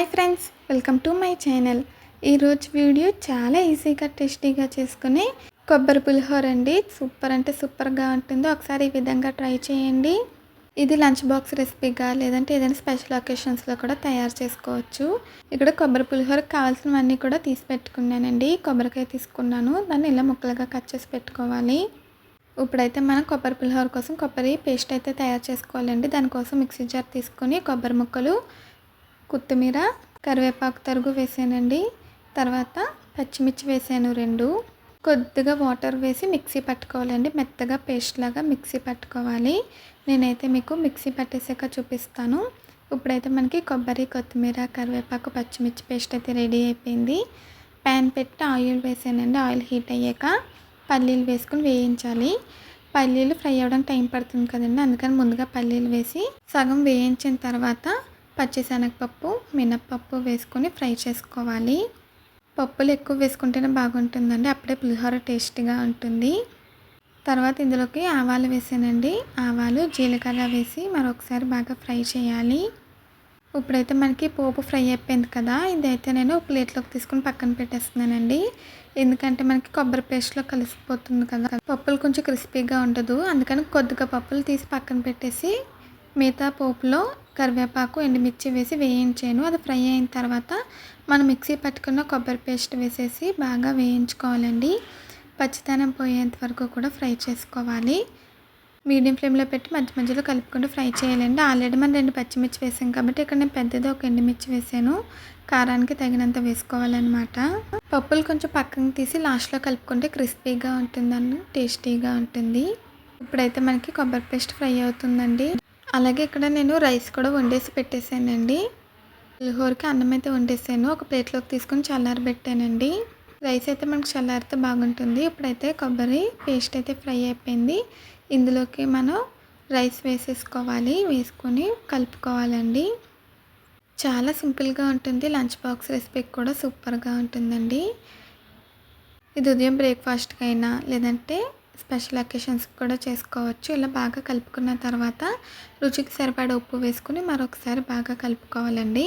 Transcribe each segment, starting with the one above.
Hi friends welcome to my channel. ఈరోజు video చాలా ఈజీగా టేస్టీగా చేసుకుని కొబ్బరి పులిహోర అండి. సూపర్ అంటే సూపర్గా ఉంటుంది ఒకసారి ఈ విధంగా ట్రై చేయండి. ఇది లంచ్ బాక్స్ రెసిపీగా లేదంటే ఏదైనా స్పెషల్ ఒకేషన్స్లో కూడా తయారు చేసుకోవచ్చు. ఇక్కడ కొబ్బరి పులిహోరకు కావాల్సినవన్నీ కూడా తీసి పెట్టుకున్నానండి. కొబ్బరికాయ తీసుకున్నాను. దాన్ని ఇలా ముక్కలుగా కట్ చేసి పెట్టుకోవాలి. ఇప్పుడైతే మనం కొబ్బరి పులిహోర కోసం కొబ్బరి పేస్ట్ అయితే తయారు చేసుకోవాలండి. దానికోసం మిక్సీ జార్ తీసుకొని కొబ్బరి ముక్కలు కొత్తిమీర కరివేపాకు తరుగు వేసానండి. తర్వాత పచ్చిమిర్చి వేసాను రెండు. కొద్దిగా వాటర్ వేసి మిక్సీ పట్టుకోవాలండి. మెత్తగా పేస్ట్ లాగా మిక్సీ పట్టుకోవాలి. నేనైతే మీకు మిక్సీ పట్టేసాక చూపిస్తాను. ఇప్పుడైతే మనకి కొబ్బరి కొత్తిమీర కరివేపాకు పచ్చిమిర్చి పేస్ట్ అయితే రెడీ అయిపోయింది. ప్యాన్ పెట్టి ఆయిల్ వేసానండి. ఆయిల్ హీట్ అయ్యాక పల్లీలు వేసుకుని వేయించాలి. పల్లీలు ఫ్రై అవ్వడానికి టైం పడుతుంది కదండి. అందుకని ముందుగా పల్లీలు వేసి సగం వేయించిన తర్వాత పచ్చిశనగపప్పు మినప్పప్పు వేసుకొని ఫ్రై చేసుకోవాలి. పప్పులు ఎక్కువ వేసుకుంటేనే బాగుంటుందండి. అప్పుడే పులిహోర టేస్టీగా ఉంటుంది. తర్వాత ఇందులోకి ఆవాలు వేసానండి. ఆవాలు జీలకర్ర వేసి మరొకసారి బాగా ఫ్రై చేయాలి. ఇప్పుడైతే మనకి పోపు ఫ్రై అయిపోయింది కదా ఇదైతే నేను ప్లేట్లోకి తీసుకుని పక్కన పెట్టేస్తున్నానండి. ఎందుకంటే మనకి కొబ్బరి పేస్ట్లో కలిసిపోతుంది కదా. పప్పులు కొంచెం క్రిస్పీగా ఉండదు. అందుకని కొద్దిగా పప్పులు తీసి పక్కన పెట్టేసి మిగతా పోపులో కరివేపాకు ఎండుమిర్చి వేసి వేయించాను. అది ఫ్రై అయిన తర్వాత మనం మిక్సీ పట్టుకున్న కొబ్బరి పేస్ట్ వేసేసి బాగా వేయించుకోవాలండి. పచ్చితనం పోయేంత వరకు కూడా ఫ్రై చేసుకోవాలి. మీడియం ఫ్లేమ్లో పెట్టి మధ్య మధ్యలో కలుపుకుంటూ ఫ్రై చేయాలండి. ఆల్రెడీ మనం రెండు పచ్చిమిర్చి వేసాం కాబట్టి ఇక్కడ నేను పెద్దది ఒక ఎండుమిర్చి వేసాను. కారానికి తగినంత వేసుకోవాలన్నమాట. పప్పులు కొంచెం పక్కన తీసి లాస్ట్లో కలుపుకుంటే క్రిస్పీగా ఉంటుందండి టేస్టీగా ఉంటుంది. ఇప్పుడైతే మనకి కొబ్బరి పేస్ట్ ఫ్రై అవుతుందండి. అలాగే ఇక్కడ నేను రైస్ కూడా వండేసి పెట్టేశానండి. పులిహోరకి అన్నం అయితే వండేసాను. ఒక ప్లేట్లోకి తీసుకొని చల్లారబెట్టానండి రైస్ అయితే మనకు చల్లారితే బాగుంటుంది. ఇప్పుడైతే కొబ్బరి పేస్ట్ అయితే ఫ్రై అయిపోయింది. ఇందులోకి మనం రైస్ వేసేసుకోవాలి. వేసుకొని కలుపుకోవాలండి. చాలా సింపుల్గా ఉంటుంది. లంచ్ బాక్స్ రెసిపీ కూడా సూపర్గా ఉంటుందండి. ఇది ఉదయం బ్రేక్ఫాస్ట్కి అయినా లేదంటే స్పెషల్ అకేషన్స్ కూడా చేసుకోవచ్చు. ఇలా బాగా కలుపుకున్న తర్వాత రుచికి సరిపడే ఉప్పు వేసుకుని మరొకసారి బాగా కలుపుకోవాలండి.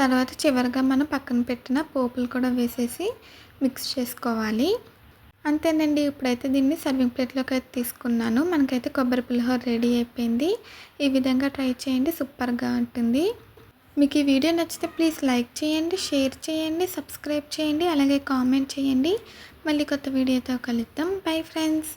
తర్వాత చివరిగా మనం పక్కన పెట్టిన పోపులు కూడా వేసేసి మిక్స్ చేసుకోవాలి. అంతేనండి ఇప్పుడైతే దీన్ని సర్వింగ్ ప్లేట్లోకి అయితే తీసుకున్నాను. మనకైతే కొబ్బరి పులిహోర రెడీ అయిపోయింది. ఈ విధంగా ట్రై చేయండి సూపర్గా ఉంటుంది. మీకు ఈ వీడియో నచ్చితే ప్లీజ్ లైక్ చేయండి షేర్ చేయండి సబ్స్క్రైబ్ చేయండి అలాగే కామెంట్ చేయండి. మళ్ళీ కొత్త వీడియోతో కలుద్దాం. Bye friends.